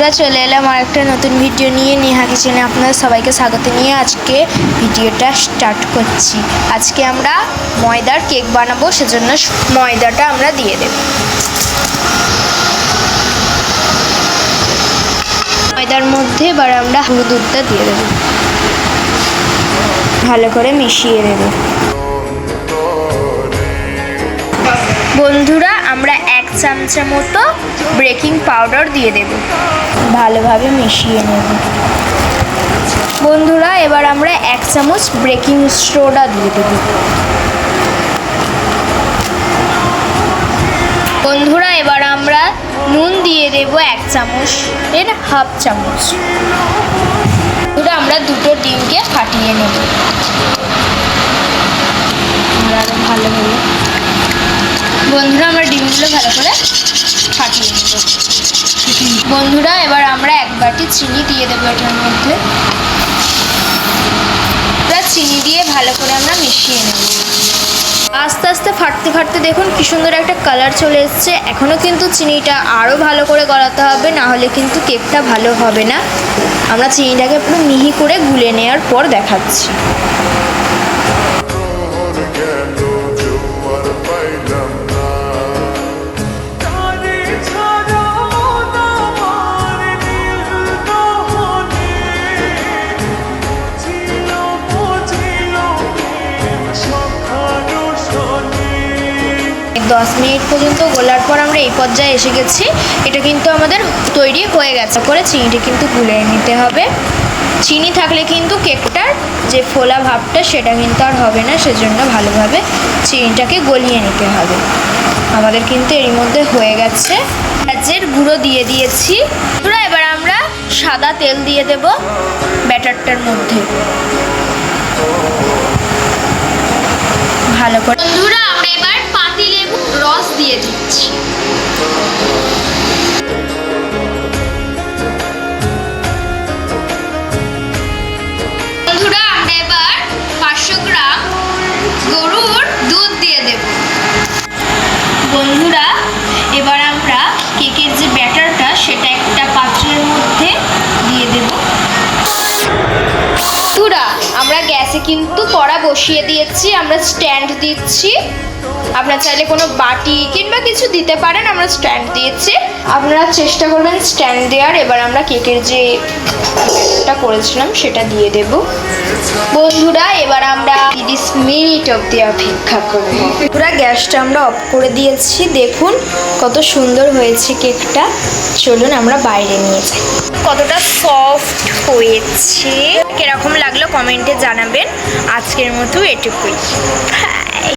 বন্ধুরা চলে এলাম আর একটা নতুন ভিডিও নিয়ে নেহা কিচেনে আপনাদের সবাইকে স্বাগত নিয়ে আজকে ভিডিওটা স্টার্ট করছি। আজকে আমরা ময়দার কেক বানাবো, সেজন্য ময়দাটা আমরা দিয়ে দেব। ময়দার মধ্যে এবার আমরা দুধটা দিয়ে দেবো। ভালো করে মিশিয়ে দেবো বন্ধুরা চামচা মতো বেকিং পাউডার দিয়ে দেব। ভালোভাবে মিশিয়ে নেব। বন্ধুরা, এবার আমরা এক চামচ বেকিং সোডা দিয়ে দেব। বন্ধুরা, এবার আমরা নুন দিয়ে দেব এক চামচ, এর হাফ চামচ। বন্ধুরা, আমরা দুটো ডিমকে ফাটিয়ে নেব। ভালো হলো বন্ধুরা আমরা ভালো করে ফাটিয়ে নেব। বন্ধুরা, এবার আমরা এক বাটি চিনি দিয়ে দেবো এটার মধ্যে। চিনি দিয়ে ভালো করে আমরা মিশিয়ে নেব। আস্তে আস্তে ফাটতে ফাটতে দেখুন কি সুন্দর একটা কালার চলে এসছে। এখনও কিন্তু চিনিটা আরও ভালো করে গলাতে হবে, না হলে কিন্তু কেকটা ভালো হবে না। আমরা চিনিটাকে পুরো মিহি করে গুলে নেওয়ার পর দেখাচ্ছি। দশ মিনিট পর্যন্ত গোলার পর আমরা এই পর্যায়ে এসে গেছি। এটা কিন্তু আমাদের তৈরি হয়ে গেছে করে চিনিটা কিন্তু গুলে নিতে হবে। চিনি থাকলে কিন্তু কেকটার যে ফোলা ভাবটা সেটা কিন্তু আর হবে না, সেজন্য ভালোভাবে চিনিটাকে গলিয়ে নিতে হবে। আমাদের কিন্তু এর মধ্যে হয়ে গেছে। পেঁয়াজের গুঁড়ো দিয়ে দিয়েছি। পুরো এবার আমরা সাদা তেল দিয়ে দেব ব্যাটারটার মধ্যে। ভালো করে বন্ধুরা, আমরা গরুর দুধ দিয়ে দেব। বন্ধুরা, এবার আমরা কেকের যে ব্যাটারটা, সেটা একটা পাত্রের মধ্যে দিয়ে দেব। বন্ধুরা, আমরা গ্যাসে কিন্তু কড়া বসিয়ে দিয়েছি, আমরা স্ট্যান্ড দিচ্ছি। আপনারা চাইলে কোনো বাটি কিংবা কিছু দিতে পারেন, আমরা স্ট্যান্ড দিয়েছি। আপনারা চেষ্টা করবেন স্ট্যান্ড দেওয়ার। এবার আমরা কেকের যে ব্যাটারটা করেছিলাম, সেটা দিয়ে দেব। বন্ধুরা, এবার আমরা তিরিশ মিনিট অবধি অপেক্ষা করব। পুরো গ্যাসটা আমরা অফ করে দিয়েছি। দেখুন কত সুন্দর হয়েছে কেকটা। চলুন আমরা বাইরে নিয়ে যাই। কতটা সফট হয়েছে। কীরকম লাগল কমেন্টে জানাবেন। আজকের মতো এটুকুই। হ্যাঁ